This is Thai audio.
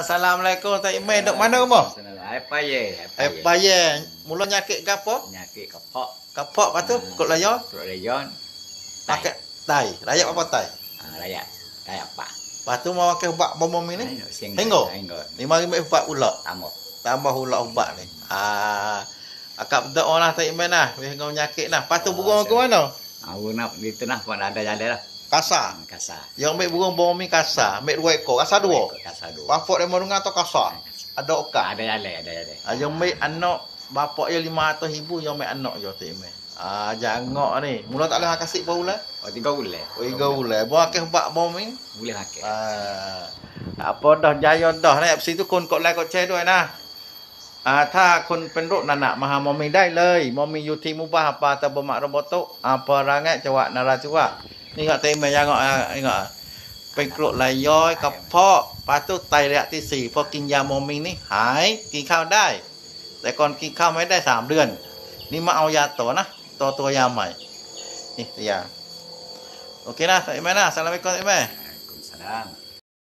Assalamualaikum Tok Imeh. Dok mana kamu? Apa ye? Apa ye? Mula nyakit ke apa? Nyakit kepok. Kepok patu uh, ah, kok layo? Kok layo. Pakai tai. Layak apa tai? Layak. Ah, layak. Tai apa? Patu mau pakai ubat bomom ini? Ah, Tengo. Lima ribu ubat ula. Tambah. Tambah ula ubat ni. Ah. Akak dak orang lah, tak imen nah, wis ngau nyakit nah. Patu bugo ke mana? Aku nak di tengah pun ada jalan lah. กาซาอย่างไม่บวงบอมีกาซาไม่รวยก็กาซาดูกัซาดูบาปอเรมงงาตกาซาอะดอกาอะไรอะไรอะไรอะยังไม่อันนบาปอเยลิมาตอฮิบุยังไม่อันนยอติเม่อ่าจังงอกนี่มูลอะลาฮากาซิบอเลยโอ้ยก้าวเลยโอ้ยก้าวเลยลบ่ากะบักบอมิงบุลีฮากะอ่าอะปอดอจายอดอนะเอฟซีทุกคนกดไลค์กดแชร์ด้วยนะอ่าถ้าคนเป็นโรคหนาหนะมหามมีได้เลยมมีอยู่ที่มุบาฮปาตะบมะระบตุอาปารังงจวะนาราจวะนี่ก็เต็มไปยังก็อันก็เป็นกรดไหลย้อยกับเพาะปลาตุไตระยะที่สี่พอกินยาโมมิงนี่หายกินข้าวได้ แต่ก่อนกินข้าวไม่ได้สามเดือน นี่มาเอายาต่อนะต่อตัวยาใหม่นี่ตัวยาโอเคนะใส่ไหมนะสารไปก่อนใช่ไหม